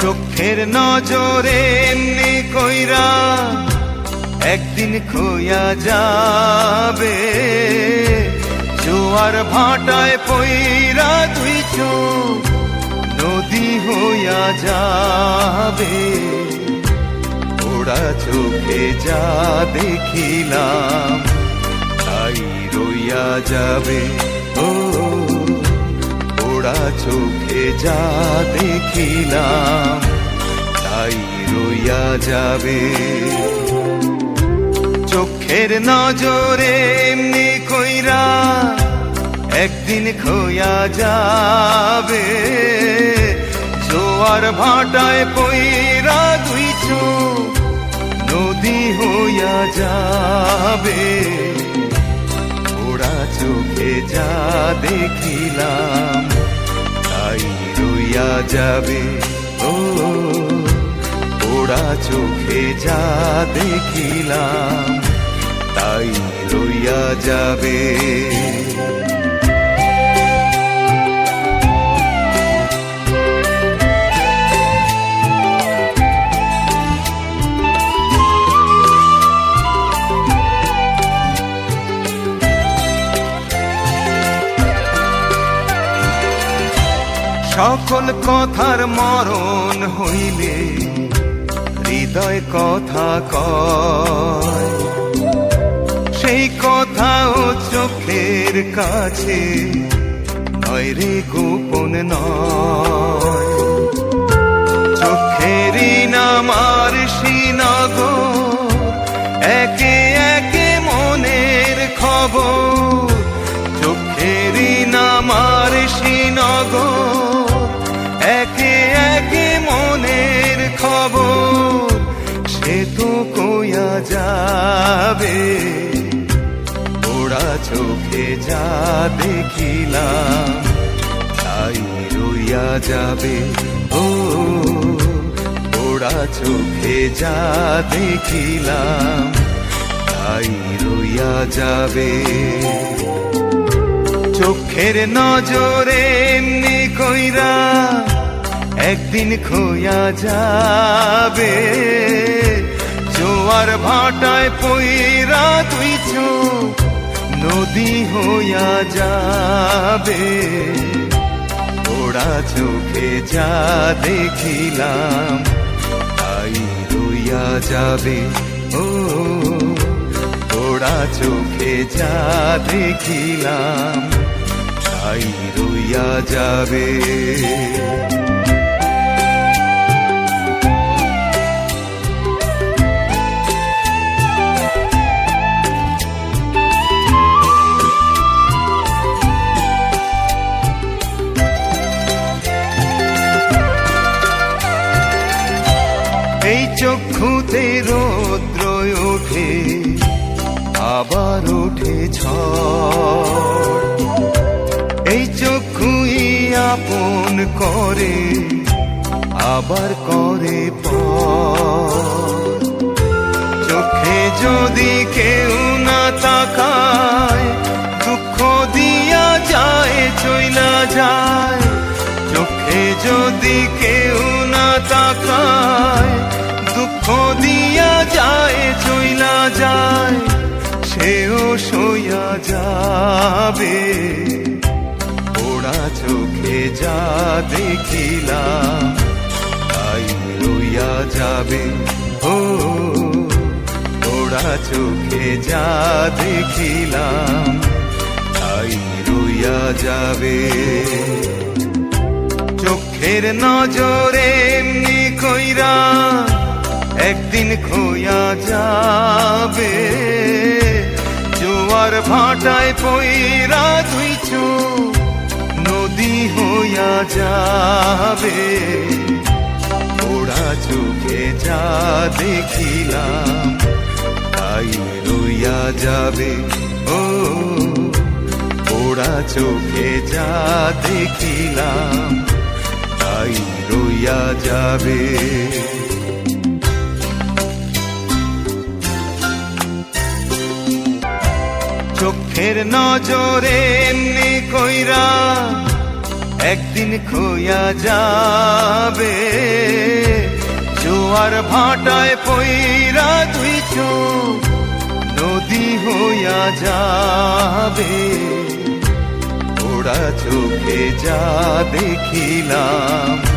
চোখের নজরে এমনি কইরা একদিন খোয়া যাবে। জোয়ার ভাটায় পইরা দুই চোখ নদী হইয়া যাবে। ওরা চোখে যা দেখিলাম, তাই রইয়া যাবে। ও ওরা চোখে যা দেখিলাম, তাই রইয়া যাবে। চোখের নজরে এমনি কইরা একদিন খোয়া যাবে। জোয়ার ভাটায় পইরা দুই চোখ নদী হইয়া যাবে। ওরা চোখে যা দেখিলাম রইয়া যাবে। ও ওরা চোখে যা দেখিলাম তাই রইয়া যাবে। সকল কথার মরণ হইলে হৃদয় কথা ক সেই কথাও চোখের কাছে নয় রে গোপন নয়। চোখেরই নামার যাবে। ওরা চোখে যা দেখিলাম, তাই রইয়া যাবে। ও, ওরা চোখে যা দেখিলাম, তাই রইয়া যাবে। চোখের নজরে এমনি কইরা একদিন খোয়া যাবে। জোয়ার ভাটায় পইরা চোখ নদী হইয়া যাবে। ওরা চোখে যা দেখিলাম, তাই রইয়া যাবে। ও ওরা চোখে যা দেখিলাম, তাই রইয়া যাবে। এই চক্ষুতে রৌদ্র ওঠে, আবার ওঠে ঝড়। এই চক্ষুই আপন করে, আবার করে চোখে যদি কেউ না তাকায়, দুঃখ দিয়া যায়, চইলা যায়। চোখে যদি কেউ না তাকায় দুঃখ দিয়া যায়, চইলা যায়, সেও সইয়া যাবে। ওরা চোখে যা দেখিলাম তাই রইয়া যাবে। ও ওরা চোখে যা দেখিলাম তাই রইয়া যাবে। চোখের নজরে এমনি কইরা একদিন খোয়া যাবে। জোয়ার ভাটায় পইরা চোখ নদী হইয়া যাবে। ওড়া চোখে যা দেখিলাম, তাই রইয়া যাবে। ও ওরা চোখে যা দেখিলাম, তাই রইয়া যাবে। চোখের নজরে এমনি কইরা একদিন খোয়া যাবে। জোয়ার ভাটায় পইরা দুই চোখ নদী হইয়া যাবে। ওরা চোখে যা দেখিলাম।